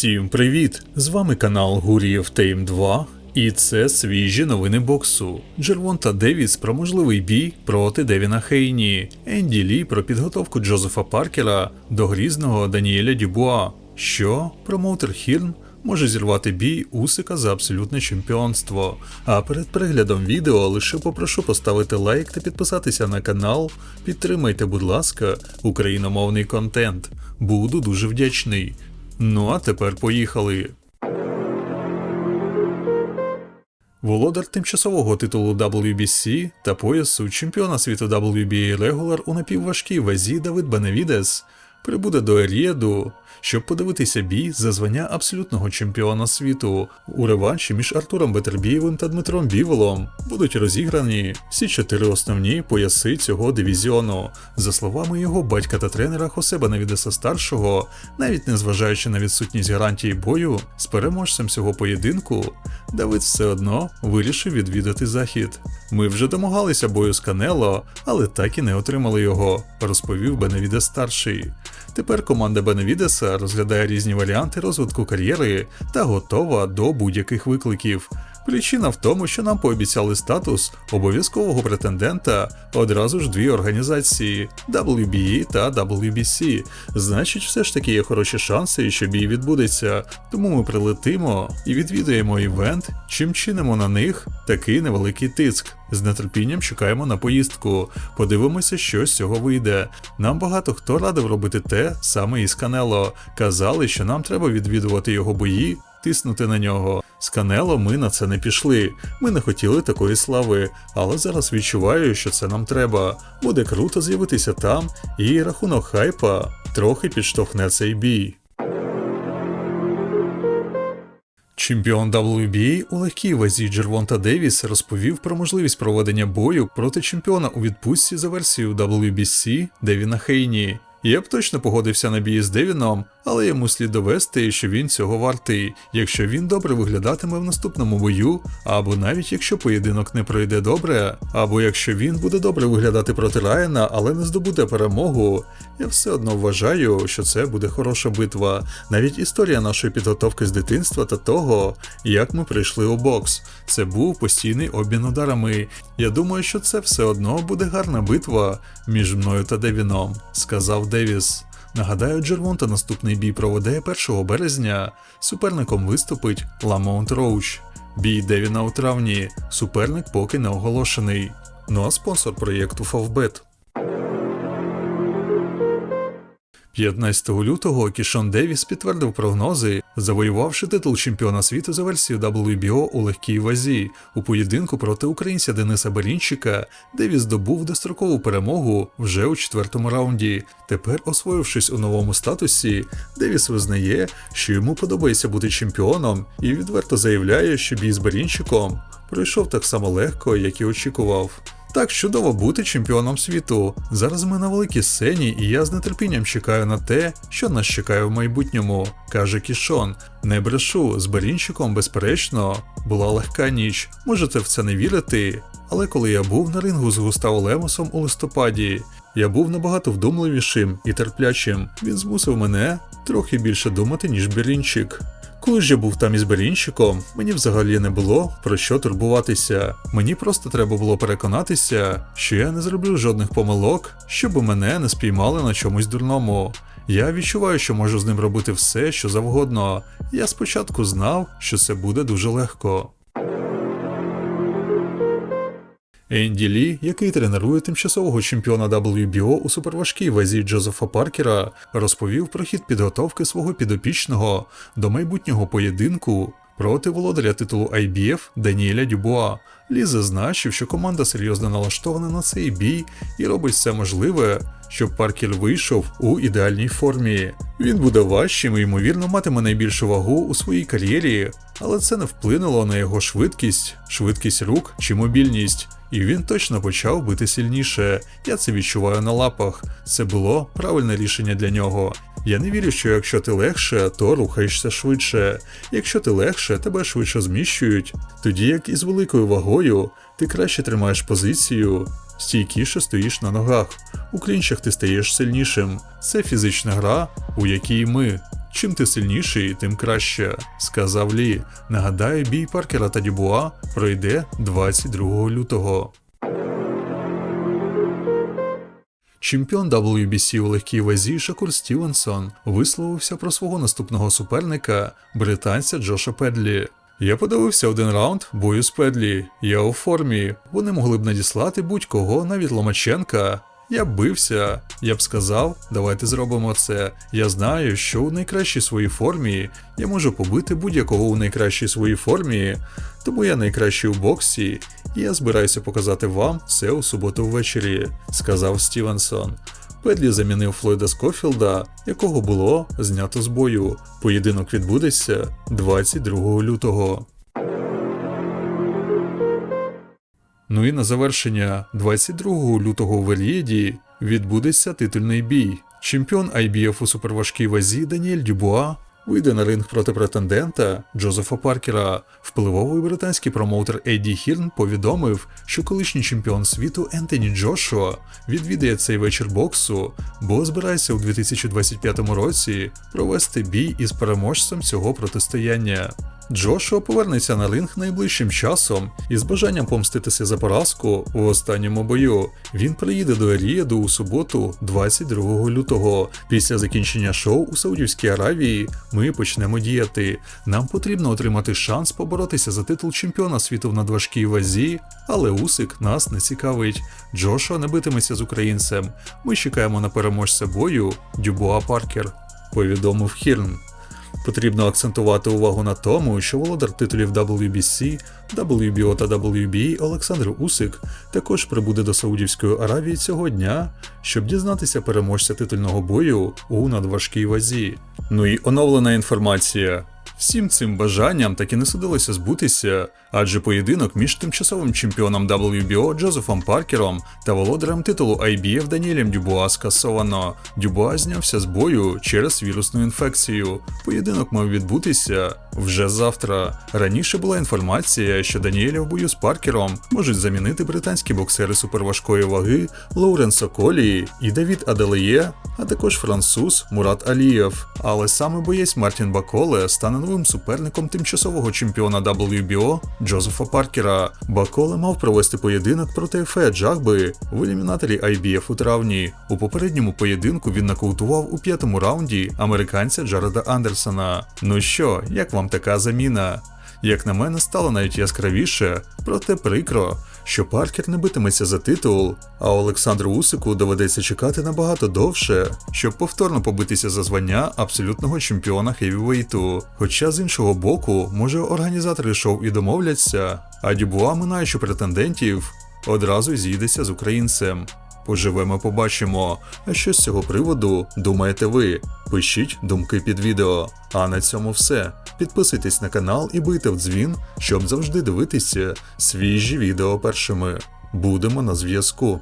Всім привіт! З вами канал Гурієв Тейм 2. І це свіжі новини боксу. Джервонта Девіс про можливий бій проти Девіна Хейні, Енді Лі про підготовку Джозефа Паркера до грізного Даніеля Дюбуа. Що промоутер Хірн може зірвати бій Усика за абсолютне чемпіонство. А перед переглядом відео лише попрошу поставити лайк та підписатися на канал. Підтримайте, будь ласка, україномовний контент. Буду дуже вдячний. Ну а тепер поїхали. Володар тимчасового титулу WBC та поясу чемпіона світу WBA Regular у напівважкій вазі Давид Беневідес прибуде до Ерієду, щоб подивитися бій за звання абсолютного чемпіона світу. У реванші між Артуром Бетербієвим та Дмитром Біволом будуть розіграні всі чотири основні пояси цього дивізіону. За словами його батька та тренера Хосе Беневідеса старшого, навіть незважаючи на відсутність гарантії бою з переможцем цього поєдинку, Давид все одно вирішив відвідати захід. Ми вже домагалися бою з Канело, але так і не отримали його, розповів Беневідес старший. Тепер команда Беневідеса розглядає різні варіанти розвитку кар'єри та готова до будь-яких викликів. Причина в тому, що нам пообіцяли статус обов'язкового претендента одразу ж дві організації WBE та WBC. Значить, все ж таки є хороші шанси, що бій відбудеться. Тому ми прилетимо і відвідуємо івент, чим чинимо на них такий невеликий тиск. З нетерпінням чекаємо на поїздку. Подивимося, що з цього вийде. Нам багато хто радив робити те саме із Канело. Казали, що нам треба відвідувати його бої, тиснути на нього. З Канело ми на це не пішли. Ми не хотіли такої слави, але зараз відчуваю, що це нам треба. Буде круто з'явитися там, і рахунок хайпа трохи підштовхне цей бій. Чемпіон WBA у легкій вазі Джервонта Девіс розповів про можливість проведення бою проти чемпіона у відпустці за версією WBC Девіна Хейні. Я б точно погодився на бій з Девіном, але йому слід довести, що він цього вартий, якщо він добре виглядатиме в наступному бою, або навіть якщо поєдинок не пройде добре, або якщо він буде добре виглядати проти Райана, але не здобуде перемогу, я все одно вважаю, що це буде хороша битва. Навіть історія нашої підготовки з дитинства та того, як ми прийшли у бокс. Це був постійний обмін ударами. Я думаю, що це все одно буде гарна битва між мною та Девіном, сказав Девіс. Нагадаю, Джервонта наступний бій проведе 1 березня. Суперником виступить Ламонт Роуч. Бій Девіна у травні. Суперник поки не оголошений. Ну а спонсор проєкту Favbet. 15 лютого Кішон Девіс підтвердив прогнози, завоювавши титул чемпіона світу за версією WBO у легкій вазі. У поєдинку проти українця Дениса Берінчика Девіс здобув дострокову перемогу вже у четвертому раунді. Тепер, освоївшись у новому статусі, Девіс визнає, що йому подобається бути чемпіоном, і відверто заявляє, що бій з Берінчиком пройшов так само легко, як і очікував. Так чудово бути чемпіоном світу. Зараз ми на великій сцені, і я з нетерпінням чекаю на те, що нас чекає в майбутньому, каже Кішон. Не брешу, з Берінчиком, безперечно, була легка ніч. Можете в це не вірити. Але коли я був на рингу з Густаво Лемосом у листопаді, я був набагато вдумливішим і терплячим. Він змусив мене трохи більше думати, ніж Берінчик. Коли ж я був там із Берінщиком, мені взагалі не було про що турбуватися. Мені просто треба було переконатися, що я не зроблю жодних помилок, щоб мене не спіймали на чомусь дурному. Я відчуваю, що можу з ним робити все, що завгодно. Я спочатку знав, що це буде дуже легко. Енді Лі, який тренує тимчасового чемпіона WBO у суперважкій вазі Джозефа Паркера, розповів про хід підготовки свого підопічного до майбутнього поєдинку проти володаря титулу IBF Даніеля Дюбуа. Лі зазначив, що команда серйозно налаштована на цей бій і робить все можливе, щоб Паркер вийшов у ідеальній формі. Він буде важчим і ймовірно матиме найбільшу вагу у своїй кар'єрі, але це не вплинуло на його швидкість, швидкість рук чи мобільність. І він точно почав бити сильніше. Я це відчуваю на лапах. Це було правильне рішення для нього. Я не вірю, що якщо ти легше, то рухаєшся швидше. Якщо ти легше, тебе швидше зміщують. Тоді як із великою вагою ти краще тримаєш позицію, стійкіше стоїш на ногах. У клінчах ти стаєш сильнішим. Це фізична гра, у якій ми. Чим ти сильніший, тим краще, сказав Лі. Нагадаю, бій Паркера та Дюбуа пройде 22 лютого. Чемпіон WBC у легкій вазі Шакур Стівенсон висловився про свого наступного суперника, британця Джоша Педлі. Я подивився один раунд бою з Педлі. Я у формі. Вони могли б надіслати будь-кого, навіть Ломаченка. Я б бився, я б сказав, давайте зробимо це. Я знаю, що у найкращій своїй формі я можу побити будь-якого у найкращій своїй формі, тому я найкращий у боксі, і я збираюся показати вам це у суботу ввечері, сказав Стівенсон. Педлі замінив Флойда Скофілда, якого було знято з бою. Поєдинок відбудеться 22 лютого. Ну і на завершення 22 лютого в Ельєді відбудеться титульний бій. Чемпіон IBF у суперважкій вазі Даніель Дюбуа вийде на ринг проти претендента Джозефа Паркера. Впливовий британський промоутер Еді Хірн повідомив, що колишній чемпіон світу Ентоні Джошуа відвідає цей вечір боксу, бо збирається у 2025 році провести бій із переможцем цього протистояння. Джошуа повернеться на ринг найближчим часом і з бажанням помститися за поразку у останньому бою. Він приїде до Еріаду у суботу, 22 лютого. Після закінчення шоу у Саудівській Аравії ми почнемо діяти. Нам потрібно отримати шанс поборотися за титул чемпіона світу в надважкій вазі, але Усик нас не цікавить. Джошуа не битиметься з українцем. Ми чекаємо на переможця бою Дюбуа Паркер. Повідомив Хірн. Потрібно акцентувати увагу на тому, що володар титулів WBC, WBO та WBA Олександр Усик також прибуде до Саудівської Аравії цього дня, щоб дізнатися переможця титульного бою у надважкій вазі. Ну і оновлена інформація. Всім цим бажанням так і не судилося збутися, адже поєдинок між тимчасовим чемпіоном WBO Джозефом Паркером та володарем титулу IBF Даніелем Дюбуа скасовано. Дюбуа знявся з бою через вірусну інфекцію. Поєдинок мав відбутися вже завтра. Раніше була інформація, що Даніеля в бою з Паркером можуть замінити британські боксери суперважкої ваги Лоуренсо Колі і Давід Аделеє, а також француз Мурат Алієв. Але саме боєць Мартін Баколе стане новим суперником тимчасового чемпіона WBO Джозефа Паркера. Баколе мав провести поєдинок проти Ефе Джагби в елімінаторі IBF у травні. У попередньому поєдинку він нокаутував у п'ятому раунді американця Джареда Андерсона. Ну що, як вам така заміна? Як на мене, стало навіть яскравіше, проте прикро, що Паркер не битиметься за титул, а Олександру Усику доведеться чекати набагато довше, щоб повторно побитися за звання абсолютного чемпіона хевівейту. Хоча з іншого боку, може організатори шоу і домовляться, а Дюбуа, минаючи претендентів, одразу зійдеться з українцем. Поживемо, побачимо. А що з цього приводу думаєте ви? Пишіть думки під відео. А на цьому все. Підписуйтесь на канал і бийте в дзвін, щоб завжди дивитися свіжі відео першими. Будемо на зв'язку.